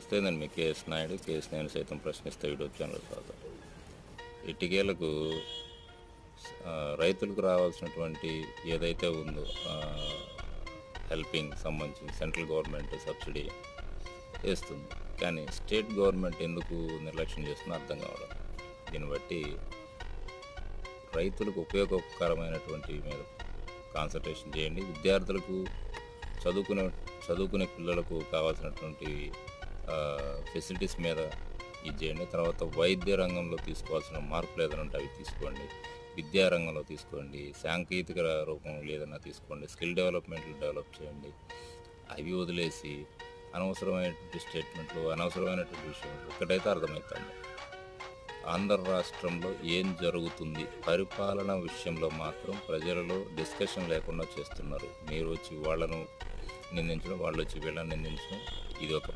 నమస్తే నేను మీ కేఎస్ నాయుడు కేఎస్ నాయుడు సైతం ప్రశ్నిస్తే యూట్యూబ్ ఛానల్ తర్వాత ఇటుకేలకు రైతులకు రావాల్సినటువంటి ఏదైతే ఉందో హెల్పింగ్ సంబంధించి సెంట్రల్ గవర్నమెంట్ సబ్సిడీ వేస్తుంది. కానీ స్టేట్ గవర్నమెంట్ ఎందుకు నిర్లక్ష్యం చేస్తుందో అర్థం కావడం దీన్ని బట్టి రైతులకు ఉపయోగకరమైనటువంటి మీద కాన్సన్ట్రేషన్ చేయండి. విద్యార్థులకు చదువుకునే చదువుకునే పిల్లలకు కావాల్సినటువంటి ఫెసిలిటీస్ మీద ఇది చేయండి. తర్వాత వైద్య రంగంలో తీసుకోవాల్సిన మార్పులు ఏదైనా ఉంటే అవి తీసుకోండి. విద్యా రంగంలో తీసుకోండి. సాంకేతిక రూపంలో ఏదైనా తీసుకోండి. స్కిల్ డెవలప్మెంట్లు డెవలప్ చేయండి. అవి వదిలేసి అనవసరమైనటువంటి స్టేట్మెంట్లు అనవసరమైనటువంటి విషయాలు ఒకటైతే అర్థమవుతుంది ఆంధ్ర రాష్ట్రంలో ఏం జరుగుతుంది? పరిపాలన విషయంలో మాత్రం ప్రజలలో డిస్కషన్ లేకుండా చేస్తున్నారు. మీరు వచ్చి వాళ్ళను నిందించడం వాళ్ళు వచ్చి వీళ్ళని నిందించడం ఇది ఒక